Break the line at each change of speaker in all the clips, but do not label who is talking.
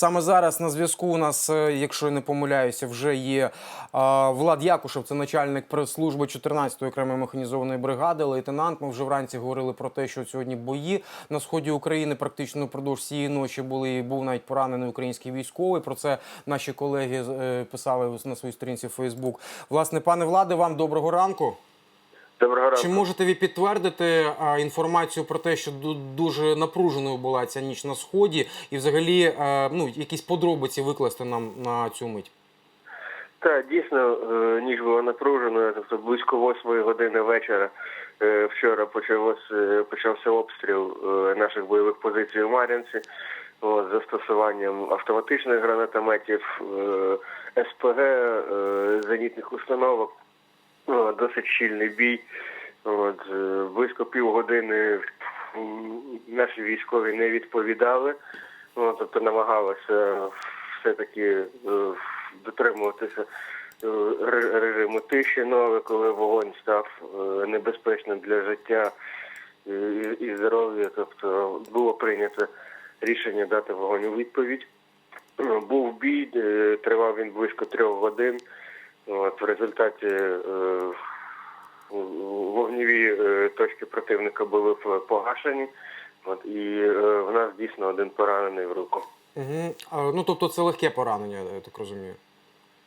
Саме зараз на зв'язку у нас, е, якщо я не помиляюся, вже є а, Влад Якушев, це начальник прес-служби 14-ї окремої механізованої бригади, лейтенант. Ми вже вранці говорили про те, що сьогодні бої на сході України практично впродовж цієї ночі були. і Був навіть поранений український військовий. Про це наші колеги е, писали на своїй сторінці в Фейсбук. Власне, пане Владе, вам доброго ранку.
Доброго ранку.
Чи можете ви підтвердити а, інформацію про те, що дуже напруженою була ця ніч на сході, і взагалі е, ну якісь подробиці викласти нам на цю мить?
Так, дійсно, е, ніч була напруженою, тобто близько восьмої години вечора е, вчора почалось, е, почався обстріл наших бойових позицій у Мар'янці з застосуванням автоматичних гранатометів, СПГ, зенітних установок. Досить щільний бій. От, е, близько півгодини наші військові не відповідали, От, тобто намагалися все-таки е, дотримуватися е, режиму тиші, ну, але коли вогонь став небезпечним для життя і, здоров'я, тобто було прийнято рішення дати вогонь у відповідь. Був бій, тривав він близько трьох годин. От, в результаті вогневі е, точки противника були погашені. От, і е, в нас дійсно один поранений в руку.
Угу. Ну тобто це легке поранення, я так розумію.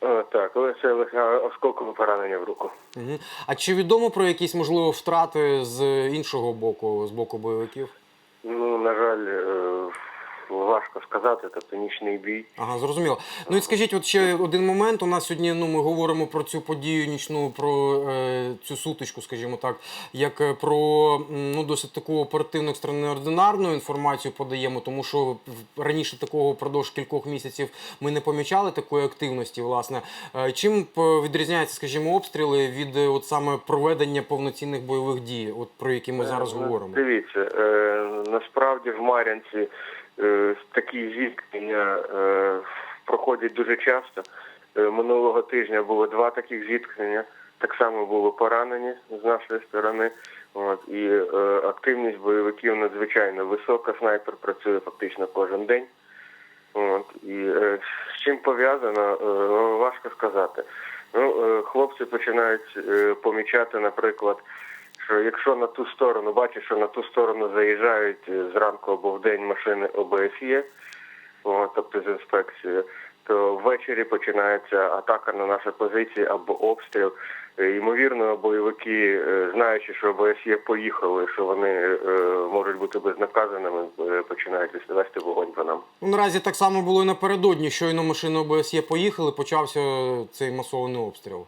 Е, так, але це лише осколкове поранення в руку.
Угу. А чи відомо про якісь можливо втрати з іншого боку, з боку бойовиків?
Ну, на жаль, важко сказати, тобто нічний бій.
Ага, зрозуміло. Ну і скажіть, от ще один момент. У нас сьогодні ну ми говоримо про цю подію нічну, про е, цю сутичку, скажімо так, як е, про ну досить таку оперативну екстраординарну інформацію подаємо, тому що раніше такого впродовж кількох місяців ми не помічали такої активності. Власне, Е, чим відрізняються, скажімо, обстріли від е, от саме проведення повноцінних бойових дій, от про які ми зараз
Е,
говоримо?
Дивіться, е, насправді в Мар'янці е, такі зіткнення е, проходять дуже часто. Е, минулого тижня було два таких зіткнення. Так само було поранені з нашої сторони. От, і е, активність бойовиків надзвичайно висока. Снайпер працює фактично кожен день. От, і е, з чим пов'язано, е, важко сказати. Ну, е, хлопці починають е, помічати, наприклад, що якщо на ту сторону бачиш, що на ту сторону заїжджають е, зранку або в день машини ОБСЄ, о, тобто з інспекцією, то ввечері починається атака на наші позиції або обстріл. Е, Ймовірно, бойовики, е, знаючи, що ОБСЄ поїхали, що вони можуть бути безнаказаними, починають вести вогонь по нам.
Ну, наразі так само було і напередодні. Щойно машини ОБСЄ поїхали, почався цей масований обстріл.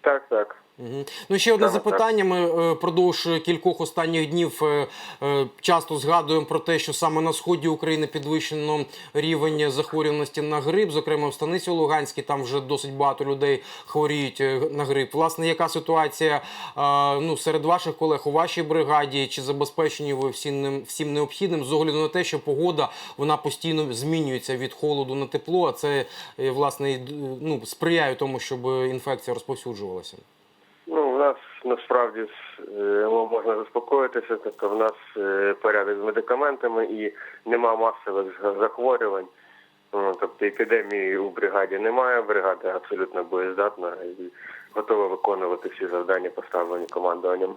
Так, так.
Угу. Ну, ще одне
Саме
запитання. Ми е, продовж кількох останніх днів е, е, часто згадуємо про те, що саме на сході України підвищено рівень захворюваності на грип, зокрема в станиці Луганській, там вже досить багато людей хворіють на грип. Власне, яка ситуація ну, серед ваших колег у вашій бригаді? Чи забезпечені ви всім, всім необхідним з огляду на те, що погода вона постійно змінюється від холоду на тепло, а це власне ну, сприяє тому, щоб інфекція розповсюджувалася?
Нас насправді е, можна заспокоїтися, тобто в нас е, порядок з медикаментами і нема масових захворювань. Тобто епідемії у бригаді немає, бригада абсолютно боєздатна і готова виконувати всі завдання, поставлені командуванням.